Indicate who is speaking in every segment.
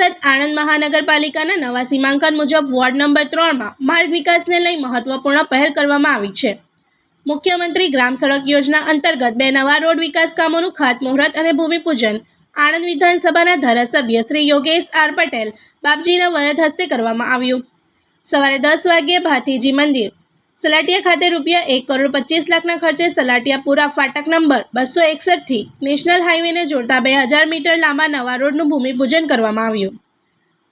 Speaker 1: આણંદ મહાનગરપાલિકાના નવા સીમાંકન મુજબ વોર્ડ નંબર ત્રણમાં માર્ગ વિકાસને લઈ મહત્વપૂર્ણ પહેલ કરવામાં આવી છે. મુખ્યમંત્રી ગ્રામ સડક યોજના અંતર્ગત બે નવા રોડ વિકાસ કામોનું ખાતમુહૂર્ત અને ભૂમિપૂજન આણંદ વિધાનસભાના ધારાસભ્ય શ્રી યોગેશ આર પટેલ બાપજીના વરદ હસ્તે કરવામાં આવ્યું. સવારે દસ વાગ્યે ભાતીજી મંદિર સલાટિયા ખાતે રૂપિયા એક કરોડ પચીસ લાખના ખર્ચે સલાટિયાપુરા ફાટક નંબર બસો એકસઠથી નેશનલ હાઈવેને જોડતા બે હજાર મીટર લાંબા નવા રોડનું ભૂમિપૂજન કરવામાં આવ્યું.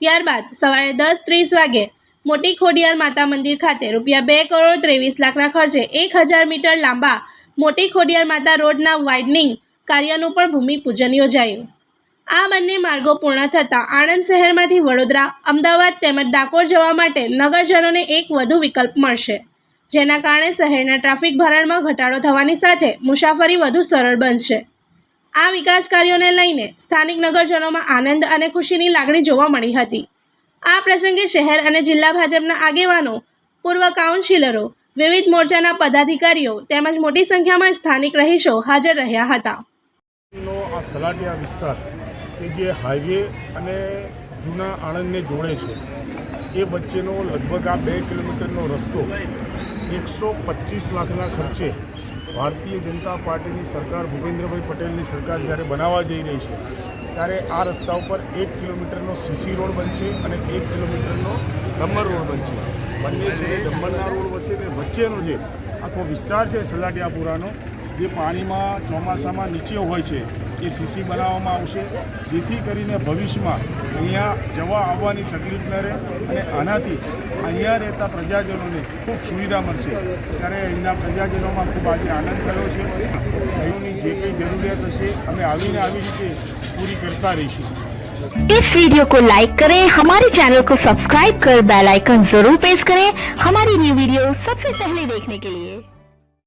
Speaker 1: ત્યારબાદ સવારે દસ ત્રીસ વાગે મોટી ખોડિયાર માતા મંદિર ખાતે રૂપિયા બે કરોડ ત્રેવીસ લાખના ખર્ચે એક હજાર મીટર લાંબા મોટી ખોડિયાર માતા રોડના વાઇડનિંગ કાર્યનું પણ ભૂમિપૂજન યોજાયું. આ બંને માર્ગો પૂર્ણ થતાં આણંદ શહેરમાંથી વડોદરા, અમદાવાદ તેમજ ડાકોર જવા માટે નગરજનોને એક વધુ વિકલ્પ મળશે. જેના કારણે શહેરના ટ્રાફિક ભરણમાં ઘટાડો થવાની સાથે મુસાફરી વધુ સરળ બનશે. આ વિકાસ કાર્યોને લઈને સ્થાનિક નગરજનોમાં આનંદ અને ખુશીની લાગણી જોવા મળી હતી. આ પ્રસંગે શહેર અને જિલ્લા ભાજપના આગેવાનો, પૂર્વ કાઉન્સિલરો, વિવિધ મોરચાના પદાધિકારીઓ તેમજ મોટી સંખ્યામાં સ્થાનિક રહીશો હાજર રહ્યા હતા.
Speaker 2: વિસ્તાર કે જે હાઈવે અને જૂના આણંદને જોડે છે, એ વચ્ચેનો લગભગ આ બે કિલોમીટરનો રસ્તો એકસો પચીસ લાખના ખર્ચે ભારતીય જનતા પાર્ટીની સરકાર ભૂપેન્દ્રભાઈ પટેલની સરકાર જ્યારે બનાવવા જઈ રહી છે, ત્યારે આ રસ્તા ઉપર એક કિલોમીટરનો સીસી રોડ બનશે અને એક કિલોમીટરનો ડમ્બર રોડ બનશે. બંને છે ડમ્બરના રોડ વચ્ચે ને વચ્ચેનો જે આખો વિસ્તાર છે, સલાટિયાપુરાનો, જે પાણીમાં ચોમાસામાં નીચે હોય છે એ સીસી બનાવવામાં આવશે જેથી કરીને ભવિષ્યમાં અહીંયા જવા આવવાની તકલીફ ન રહે અને આનાથી અહીંયા રહેતા પ્રજાજનોને ખૂબ સુવિધા મળશે ત્યારે અહીંના પ્રજાજનોમાં ખૂબ આજે આનંદ થયો છે અહીંની જે કંઈ જરૂરિયાત હશે અમે આવીને આવી રીતે પૂરી કરતા રહીશું
Speaker 3: इस वीडियो को लाइक करें हमारे चैनल को सब्सक्राइब कर बेल आइकन जरूर प्रेस करें हमारी न्यू वीडियो सबसे पहले देखने के लिए